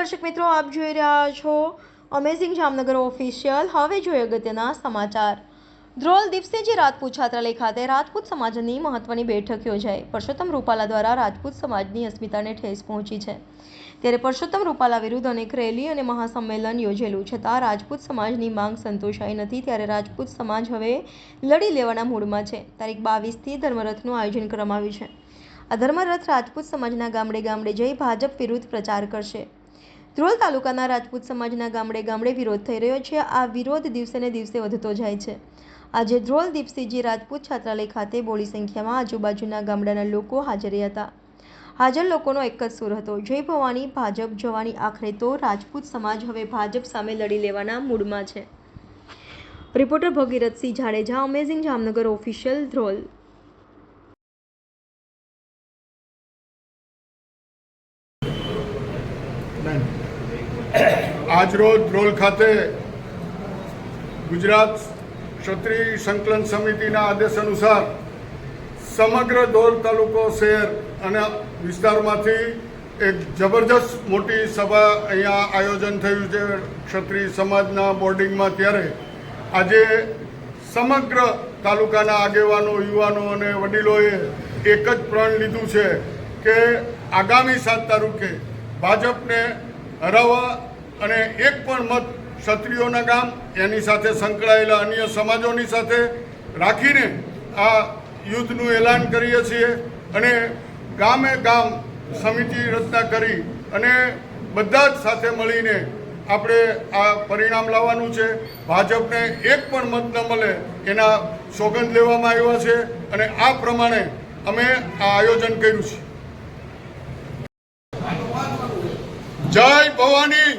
દર્શક મિત્રો, આપ જોઈ રહ્યા છો અમેઝિંગ જામનગર ઓફિશિયલ હવે જોઈએ અગત્યના સમાચાર. ધ્રોલ દીપસિંહજી રાજપૂત છાત્રાલય ખાતે રાજપૂત સમાજની મહત્વની બેઠક યોજાઈ. પરસોત્તમ રૂપાલા દ્વારા રાજપૂત સમાજની અસ્મિતાને ઠેસ પહોંચી છે. ત્યારે પરસોત્તમ રૂપાલા વિરુદ્ધ અનેક રેલી અને મહાસંમેલન યોજેલું છતાં રાજપૂત સમાજની માંગ સંતોષાઈ નથી. ત્યારે રાજપૂત સમાજ હવે લડી લેવાના મૂડમાં છે. તારીખ બાવીસથી ધર્મરથનું આયોજન કરવામાં આવ્યું છે. આ ધર્મરથ રાજપૂત સમાજના ગામડે ગામડે જઈ ભાજપ વિરુદ્ધ પ્રચાર કરશે. ધ્રોલ તાલુકાના રાજપૂત સમાજના ગામડે ગામડે વિરોધ થઈ રહ્યો છે. આ વિરોધ દિવસે ને દિવસે વધતો જાય છે. આજે ધ્રોલ દીપસિંહજી રાજપૂત છાત્રાલય ખાતે બોડી સંખ્યામાં આજુબાજુના ગામડાના લોકો હાજર હતા. હાજર લોકોનો એક જ સુર હતો. જય ભવાની, ભાજપ જવાની આખરે તો રાજપૂત સમાજ હવે ભાજપ સામે લડી લેવાના મૂડમાં છે. Reporter Bhagirathsinh Jadeja, amazing Jamnagar official Dhrol આજરોજ ધ્રોલ ખાતે ગુજરાત ક્ષત્રિય સંકલન સમિતિના આદેશ અનુસાર સમગ્ર ધોલ તાલુકો, શહેર અને વિસ્તારમાંથી એક જબરજસ્ત મોટી સભા અહીંયા આયોજન થયું છે ક્ષત્રિય સમાજના બોર્ડિંગમાં ત્યારે. આજે સમગ્ર તાલુકાના આગેવાનો, યુવાનો અને વડીલોએ એક જ પ્રણ લીધું છે કે આગામી સાત તારીખે ભાજપને હરાવવા અને એક પણ મત ક્ષત્રિયોના ગામ, એની સાથે સંકળાયેલા અન્ય સમાજોની સાથે રાખીને આ યુદ્ધનું એલાન કરીએ છીએ અને ગામે ગામ સમિતિ રચના કરી અને બધા જ સાથે મળીને આપણે આ પરિણામ લાવવાનું છે. ભાજપને એક પણ મત ન મળે એના સોગંદ લેવામાં આવ્યા છે અને આ પ્રમાણે અમે આ આયોજન કર્યું છે. જય ભવાની.